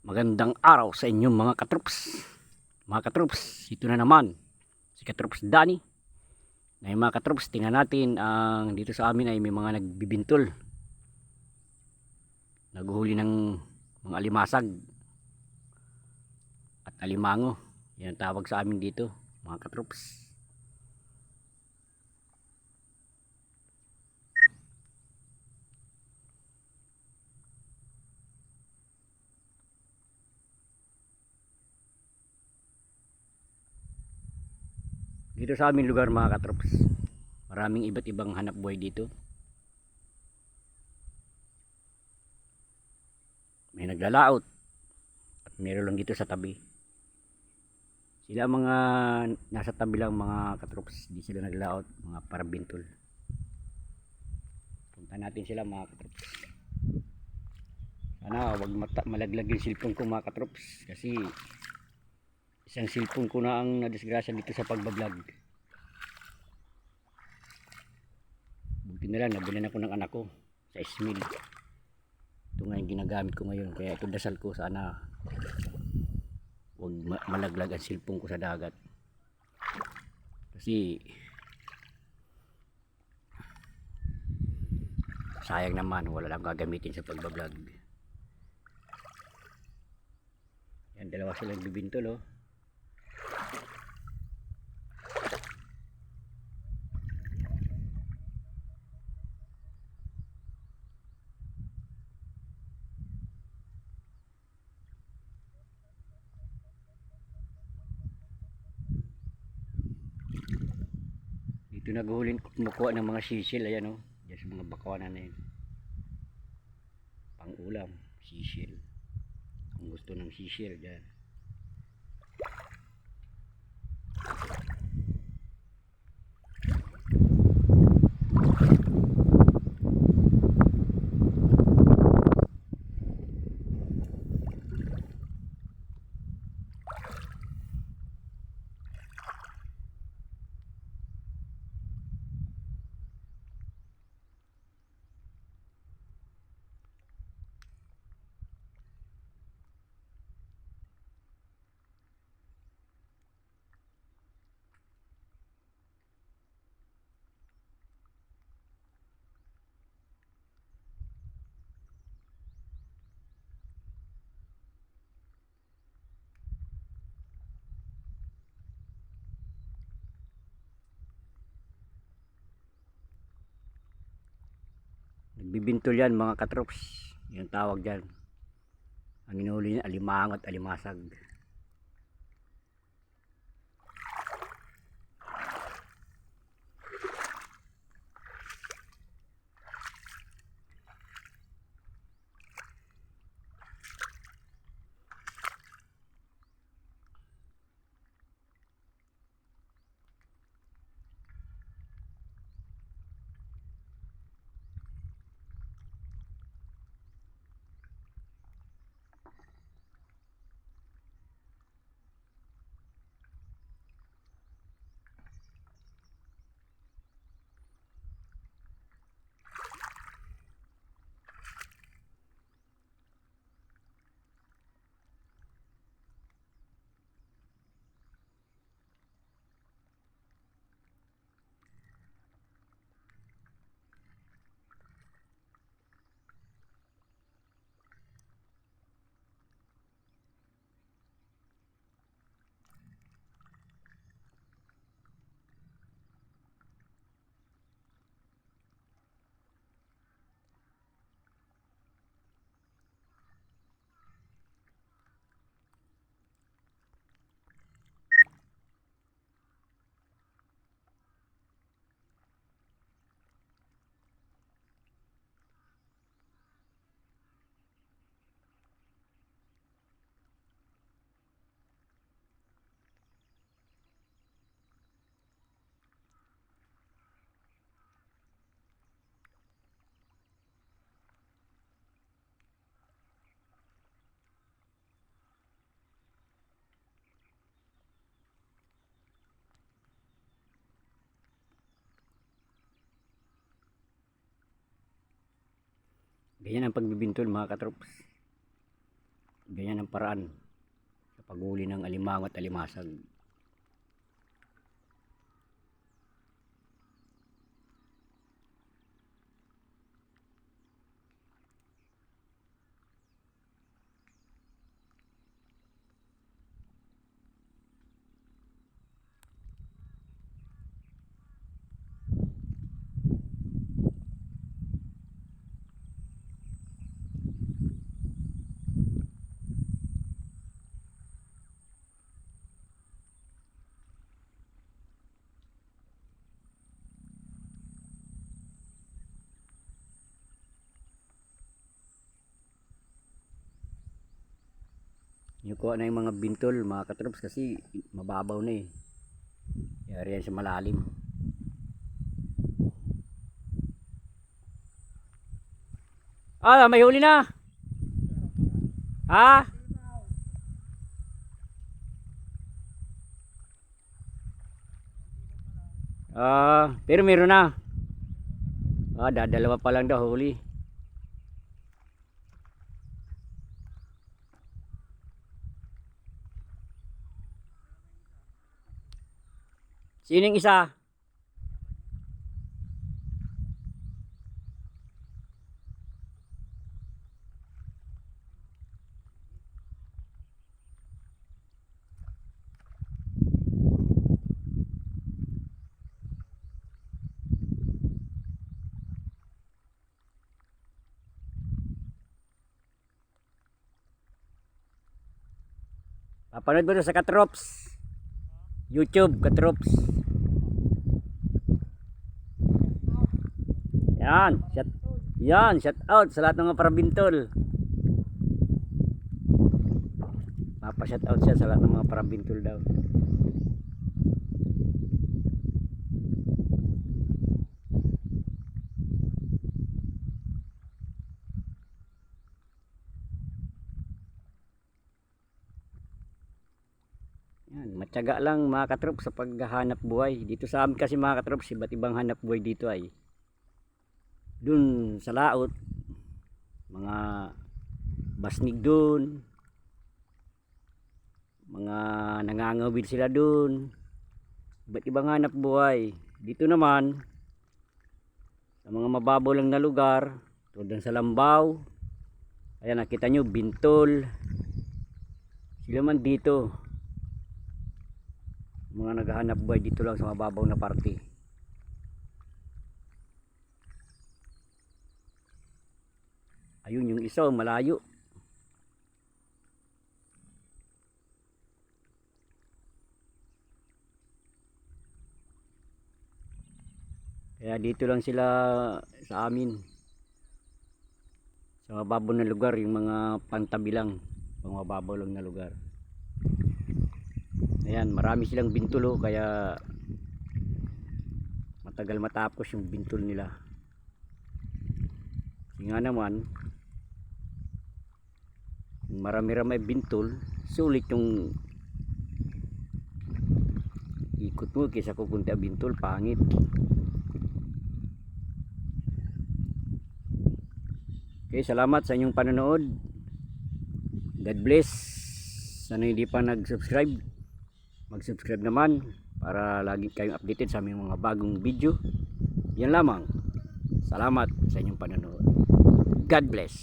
Magandang araw sa inyong mga katroops. Mga katroops, ito na naman si katroops Dani. Na mga katroops, tingnan natin ang dito sa amin ay may mga nagbibintol. Naguhuli ng mga alimasag at alimango. Yan ang tawag sa amin dito, mga katroops. Dito sa aming lugar mga katrops, maraming iba't ibang hanap buhay dito. May naglalaot at meron lang dito sa tabi. Sila mga nasa tabi lang mga katrops, di sila naglaot, mga parabintol. Punta natin sila mga katrops. Sana wag malaglag yung cellphone ko mga katrops kasi Isang cellphone ko na ang nadisgrasya dito sa pagbablog. Buti na lang, nabilan ako ng anak ko sa Ismail. Ito nga yung ginagamit ko ngayon. Kaya ito dasal ko sana huwag ma- malaglag ang cellphone ko sa dagat. Kasi sayang naman, wala lang gagamitin sa pagbablog. Yan, dalawa silang bibintol oh. Dito naghulin kumukuha ng mga sisil ayan oh. Diyan sa mga bakawanan na yun. Pang ulam, sisil. Kung gusto ng sisil diyan. Nagbibintol yan mga katrops. Yung tawag dyan. Ang inuli niya alimango at alimasag. Ganyan ang pagbibintol mga katrops. ganyan ang paraan sa paghuli ng alimango at alimasag. Yung kuha na yung mga bintol, mga katrops kasi mababaw na eh. Yari yan sa malalim. Ah, may huli na. Ha? Ah, pero meron na. Ah, dadalawa pa lang daw huli. Sinong isa? Papanood mo sa Katrops. YouTube, Katrops. Yan, shout, yan, shout out sa lahat ng mga parabintol. Papa shout out siya sa lahat ng mga parabintol daw. Yan, matyaga lang mga katrop sa paghahanap buhay. Dito sa amin kasi mga katrop, iba't ibang hanap buhay dito ay dun sa laot, mga basnig dun, mga nangangawil sila dun, iba't ibang hanap buhay. Dito naman, sa mga mababaw lang na lugar, tulad sa Lambaw, ayan nakita nyo, Bintol, sila man dito, mga naghahanap buhay dito lang sa mababaw na parte ayun yung isa oh, malayo. Kaya dito lang sila sa amin. Sa mababaw na lugar yung mga pantabi lang. Pang mababaw lang na lugar. Ayan, marami silang bintulo kaya matagal matapos yung bintol nila. Kasi nga naman, marami-rami bintol, sulit yung ikot mo kaysa kukunti bintol, pangit. Okay, salamat sa inyong panonood. God bless. Sana hindi pa nag-subscribe mag-subscribe naman para lagi kayong updated sa aming mga bagong video. Yan lamang. Salamat sa inyong panonood. God bless.